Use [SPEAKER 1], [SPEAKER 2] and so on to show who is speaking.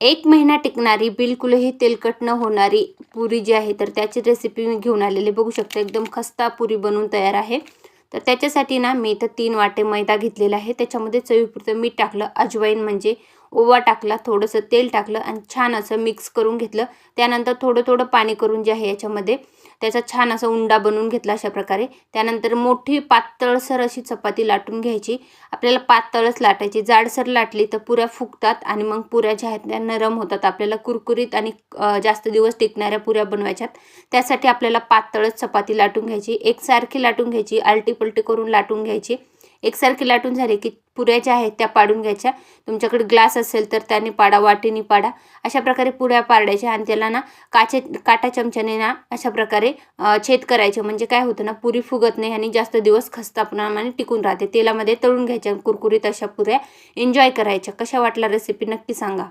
[SPEAKER 1] एक महिना टिकणारी बिलकुलही तेलकट न होणारी पुरी जी आहे तर त्याची रेसिपी मी घेऊन आलेली. बघू शकता एकदम खस्ता पुरी बनवून तयार आहे. तर त्याच्यासाठी ना मी इथं तीन वाटे मैदा घेतलेला आहे त्याच्यामध्ये चवीपुरतं मीठ टाकलं. अजवाईन म्हणजे ओवा टाकला थोडंसं तेल टाकलं आणि छान असं मिक्स करून घेतलं. त्यानंतर थोडं थोडं पाणी करून जे आहे याच्यामध्ये त्याचा छान असा उंडा बनवून घेतला अशा प्रकारे. त्यानंतर मोठी पातळसर अशी चपाती लाटून घ्यायची. आपल्याला पातळच लाटायची. जाडसर लाटली तर पुऱ्या फुगतात आणि मग पुऱ्या ज्या आहेत त्या नरम होतात. आपल्याला कुरकुरीत आणि जास्त दिवस टिकणाऱ्या पुऱ्या बनवायच्यात. त्यासाठी आपल्याला पातळच चपाती लाटून घ्यायची. एकसारखी लाटून घ्यायची. आलटी पलटी करून लाटून घ्यायची. एकसारखी लाटून झाली की पुऱ्या ज्या आहेत त्या पाडून घ्यायच्या. तुमच्याकडे ग्लास असेल तर त्याने पाडा वाटीने पाडा. अशा प्रकारे पुऱ्या पाडायच्या आणि त्याला ना काचे काटा चमच्याने ना अशा प्रकारे छेद करायचे. म्हणजे काय होतं ना पुरी फुगत नाही आणि जास्त दिवस खस्ताप्रमाणे टिकून राहते. तेलामध्ये तळून घ्यायच्या कुरकुरीत अशा पुऱ्या. एन्जॉय करायच्या. कशा वाटल्या रेसिपी नक्की सांगा.